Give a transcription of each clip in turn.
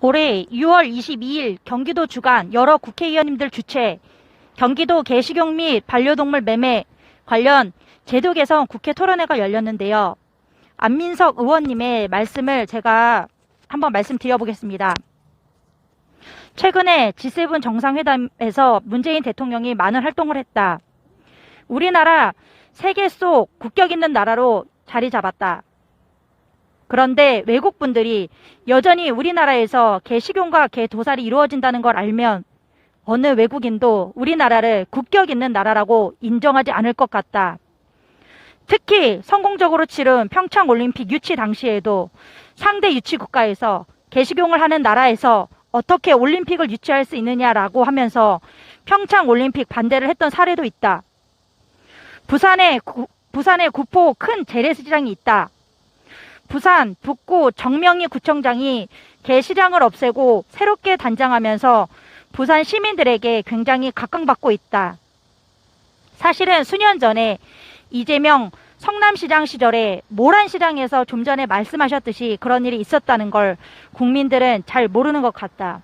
올해 6월 22일 경기도 주간 여러 국회의원님들 주최 경기도 개식용 및 반려동물 매매 관련 제도 개선 국회 토론회가 열렸는데요. 안민석 의원님의 말씀을 제가 한번 말씀드려보겠습니다. 최근에 G7 정상회담에서 문재인 대통령이 많은 활동을 했다. 우리나라 세계 속 국격 있는 나라로 자리 잡았다. 그런데 외국 분들이 여전히 우리나라에서 개식용과 개도살이 이루어진다는 걸 알면 어느 외국인도 우리나라를 국격 있는 나라라고 인정하지 않을 것 같다. 특히 성공적으로 치른 평창 올림픽 유치 당시에도 상대 유치 국가에서 개식용을 하는 나라에서 어떻게 올림픽을 유치할 수 있느냐라고 하면서 평창 올림픽 반대를 했던 사례도 있다. 부산에 구, 부산에 구포 큰 재래시장이 있다. 부산 북구 정명희 구청장이 개시장을 없애고 새롭게 단장하면서 부산 시민들에게 굉장히 각광받고 있다. 사실은 수년 전에 이재명 성남시장 시절에 모란시장에서 좀 전에 말씀하셨듯이 그런 일이 있었다는 걸 국민들은 잘 모르는 것 같다.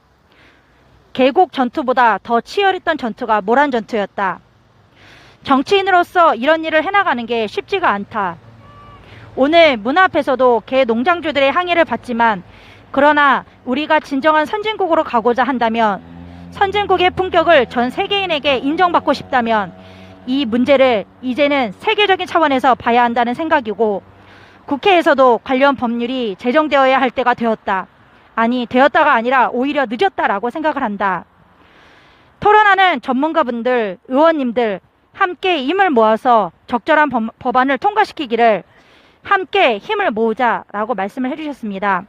계곡 전투보다 더 치열했던 전투가 모란 전투였다. 정치인으로서 이런 일을 해나가는 게 쉽지가 않다. 오늘 문 앞에서도 개 농장주들의 항의를 받지만 그러나 우리가 진정한 선진국으로 가고자 한다면 선진국의 품격을 전 세계인에게 인정받고 싶다면 이 문제를 이제는 세계적인 차원에서 봐야 한다는 생각이고 국회에서도 관련 법률이 제정되어야 할 때가 되었다. 아니, 되었다가 아니라 오히려 늦었다라고 생각을 한다. 토론하는 전문가분들, 의원님들 함께 힘을 모아서 적절한 법- 법안을 통과시키기를 함께 힘을 모으자라고 말씀을 해주셨습니다.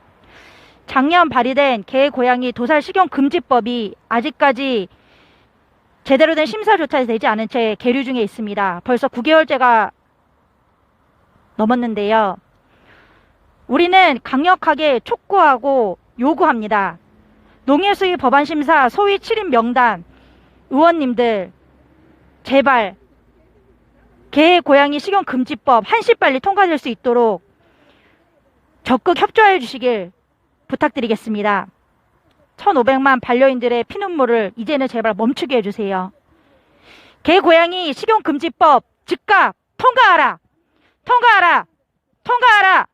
작년 발의된 개, 고양이 도살 식용 금지법이 아직까지 제대로 된 심사조차 되지 않은 채 계류 중에 있습니다. 벌써 9개월째가 넘었는데요. 우리는 강력하게 촉구하고 요구합니다. 농해수위 법안심사 소위 7인 명단 의원님들 제발 개, 고양이 식용 금지법 한시 빨리 통과될 수 있도록 적극 협조해 주시길 부탁드리겠습니다. 1,500만 반려인들의 피눈물을 이제는 제발 멈추게 해주세요. 개, 고양이 식용 금지법 즉각 통과하라! 통과하라! 통과하라!